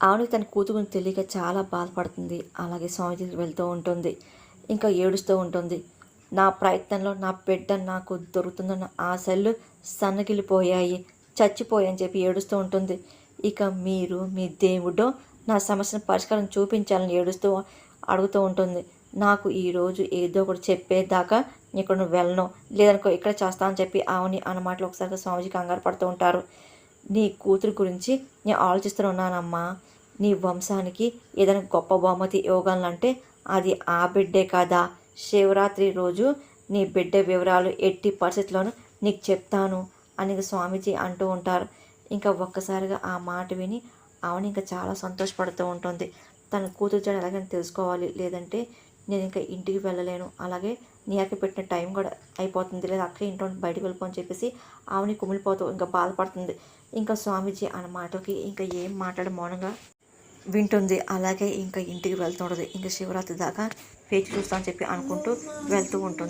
ఆవిడ తన కూతురుని తెలియక చాలా బాధపడుతుంది. అలాగే స్వామి దగ్గరికి వెళ్తూ ఉంటుంది. ఇంకా ఏడుస్తూ ఉంటుంది. నా ప్రయత్నంలో నా బిడ్డ నాకు దొరుకుతుందన్న ఆశలు సన్నగిలిపోయాయి. చచ్చిపోయాయని చెప్పి ఏడుస్తూ ఉంటుంది. ఇక మీరు మీ దేవుడో నా సమస్యను పరిష్కారం చూపించాలని ఏడుస్తూ అడుగుతూ ఉంటుంది. నాకు ఈరోజు ఏదో ఒకటి చెప్పేదాకా ఇక్కడ నువ్వు వెళ్ళను. లేదనుకో ఇక్కడ చేస్తా అని చెప్పి ఆవుని అన్నమాటలు ఒకసారి స్వామిజీ కంగారు పడుతూ ఉంటారు. నీ కూతురు గురించి నేను ఆలోచిస్తూ ఉన్నానమ్మా. నీ వంశానికి ఏదైనా గొప్ప బహుమతి ఇవ్వగలనంటే అది ఆ బిడ్డే కాదా? శివరాత్రి రోజు నీ బిడ్డ వివరాలు ఎట్టి పరిస్థితుల్లోనూ నీకు చెప్తాను అని స్వామీజీ అంటూ ఉంటారు. ఇంకా ఒక్కసారిగా ఆ మాట విని ఆవిడ ఇంకా చాలా సంతోషపడుతూ ఉంటుంది. తన కూతురు చెడు ఎలాగైనా తెలుసుకోవాలి లేదంటే నేను ఇంకా ఇంటికి వెళ్ళలేను. అలాగే నీ అక్క పెట్టిన టైం కూడా అయిపోతుంది లేదా అక్కడే ఇంట్లో బయటకు వెళ్ళిపో అని చెప్పేసి ఆమెని కుమిలిపోతూ ఇంకా బాధపడుతుంది. ఇంకా స్వామీజీ అన్న మాటలకి ఇంకా ఏం మాట్లాడ మౌనంగా వింటుంది. అలాగే ఇంకా ఇంటికి వెళ్తుండదు ఇంకా శివరాత్రి దాకా వేచి చూస్తా అని చెప్పి అనుకుంటూ వెళ్తూ ఉంటుంది.